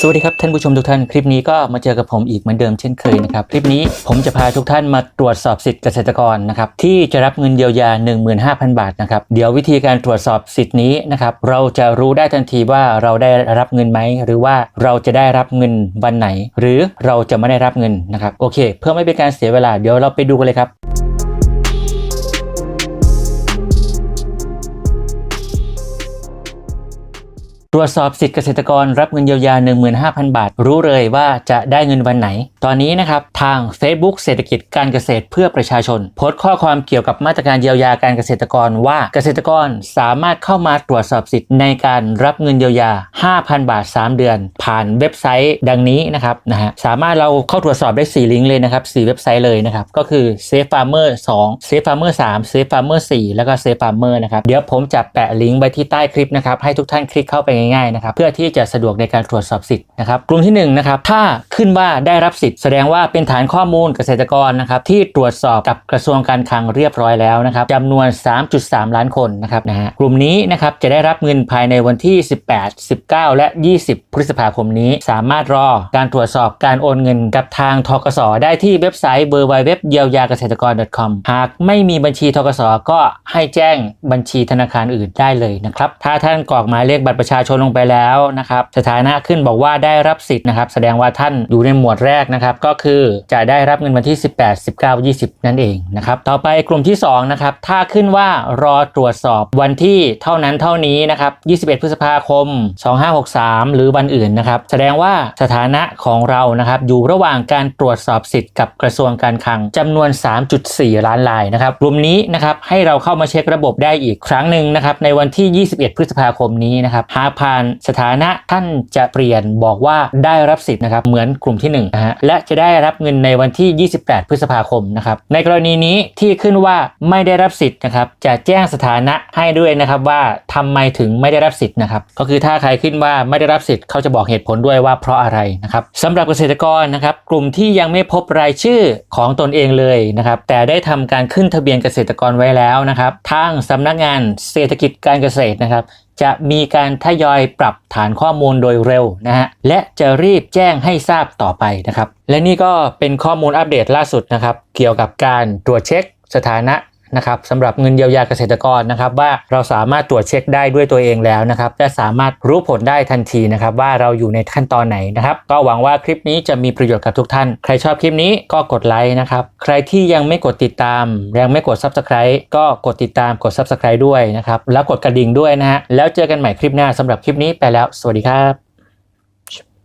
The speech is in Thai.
สวัสดีครับท่านผู้ชมทุกท่านคลิปนี้ก็มาเจอกับผมอีกเหมือนเดิมเช่นเคยนะครับคลิปนี้ผมจะพาทุกท่านมาตรวจสอบสิทธิเกษตรกรนะครับที่จะรับเงินเยียวยา 15,000 บาทนะครับเดี๋ยววิธีการตรวจสอบสิทธินี้นะครับเราจะรู้ได้ทันทีว่าเราได้รับเงินไหมหรือว่าเราจะได้รับเงินวันไหน หรือเราจะไม่ได้รับเงินนะครับโอเค เพื่อไม่เป็นการเสียเวลาเดี๋ยวเราไปดูกันเลยครับ รวจสอบสิทธิเกษตรกรรับเงินเยียวยา 15,000 บาท รู้เลยว่าจะได้เงินวันไหน ตอนนี้นะครับ ทาง Facebook เศรษฐกิจการเกษตรเพื่อประชาชน โพสต์ข้อความเกี่ยวกับมาตรการเยียวยาการเกษตรกรว่าเกษตรกรสามารถเข้ามาตรวจสอบสิทธิ์ในการรับเงินเยียวยา 5,000 บาท 3 เดือน ผ่านเว็บไซต์ดังนี้นะครับนะฮะสามารถเราเข้าตรวจสอบได้ 4 ลิงก์เลยนะครับ 4 เว็บไซต์เลยนะครับก็คือ Safe Farmer 2 Safe Farmer 3 Safe Farmer 4 แล้วก็ Safe Farmer นะครับเดี๋ยวผมจะแปะลิงก์ไว้ที่ใต้คลิปนะครับให้ทุกท่านคลิกเข้าไปง่ายๆนะครับเพื่อที่จะสะดวกในการตรวจสอบสิทธิ์นะครับกลุ่มที่1นนะครับถ้าขึ้นว่าได้รับสิทธิ์แสดงว่าเป็นฐานข้อมูลเกษตรกรนะครับที่ตรวจสอบกับกระทรวงการคลังเรียบร้อยแล้วนะครับจำนวน 3.3 ล้านคนนะครับนะฮะกลุ่มนี้นะครับจะได้รับเงินภายในวันที่ 18 19 และ 20 พฤษภาคมนี้ สามารถรอการตรวจสอบการโอนเงินกับทางทกสได้ที่เว็บไซต์ www เยียวยาเกษตรกร .com หากไม่มีบัญชีทกสก็ให้แจ้งบัญชีธนาคารอื่นได้เลยนะครับถ้าท่านกรอกหมายเลขบัตรประชาชนลงไปแล้วนะครับสถานะขึ้นบอกว่าได้รับสิทธิ์นะครับแสดงว่าท่านอยู่ในหมวดแรกนะครับก็คือจะได้รับเงินวันที่ 18 19 20 นั่นเองนะครับต่อไปกลุ่มที่2นะครับถ้าขึ้นว่ารอตรวจสอบวันที่เท่านั้นเท่านี้นะครับ21 พฤษภาคม 2563 หรือวันอื่นนะครับแสดงว่าสถานะของเรานะครับอยู่ระหว่างการตรวจสอบสิทธิ์กับกระทรวงการคลังจำนวน 3.4 ล้านรายนะครับกลุ่มนี้นะครับให้เราเข้ามาเช็คระบบได้อีกครั้งหนึ่งนะครับในวันที่ 21 พฤษภาคมนี้นะครับหากผ่านสถานะท่านจะเปลี่ยนบอกว่าได้รับสิทธิ์นะครับเหมือนกลุ่มที่1นะฮะและจะได้รับเงินในวันที่ 28 พฤษภาคมนะครับในกรณีนี้ที่ขึ้นว่าไม่ได้รับสิทธิ์นะครับจะแจ้งสถานะให้ด้วยนะครับว่าทำไมถึงไม่ได้รับสิทธิ์นะครับก็คือถ้าใครขึ้นว่าไม่ได้รับสิทธิ์เขาจะบอกเหตุผลด้วยว่าเพราะอะไรนะครับสำหรับเกษตรกรนะครับกลุ่มที่ยังไม่พบรายชื่อของตนเองเลยนะครับแต่ได้ทำการขึ้นทะเบียนเกษตรกรไว้แล้วนะครับทางสำนักงานเศรษฐกิจการเกษตรนะครับ จะมีการทยอยปรับฐานข้อมูลโดยเร็วนะฮะและจะรีบแจ้งให้ทราบต่อไปนะครับ และนี่ก็เป็นข้อมูลอัปเดตล่าสุดนะครับ เกี่ยวกับการตรวจเช็คสถานะ นะครับสำหรับเงินเยียวยาเกษตรกรนะครับว่าเราสามารถตรวจเช็คได้ด้วยตัวเองแล้วนะครับและสามารถรู้ผลได้ทันทีนะครับว่าเราอยู่ในขั้นตอนไหนนะครับก็หวังว่าคลิปนี้จะมีประโยชน์กับทุกท่าน ใครชอบคลิปนี้ก็กดไลค์นะครับใครที่ยังไม่กดติดตามยังไม่กด Subscribe ก็กดติดตามกด Subscribe ด้วยนะครับแล้วกดกระดิ่งด้วยนะฮะแล้วเจอกันใหม่คลิปหน้าสำหรับคลิปนี้ไปแล้ว สวัสดีครับ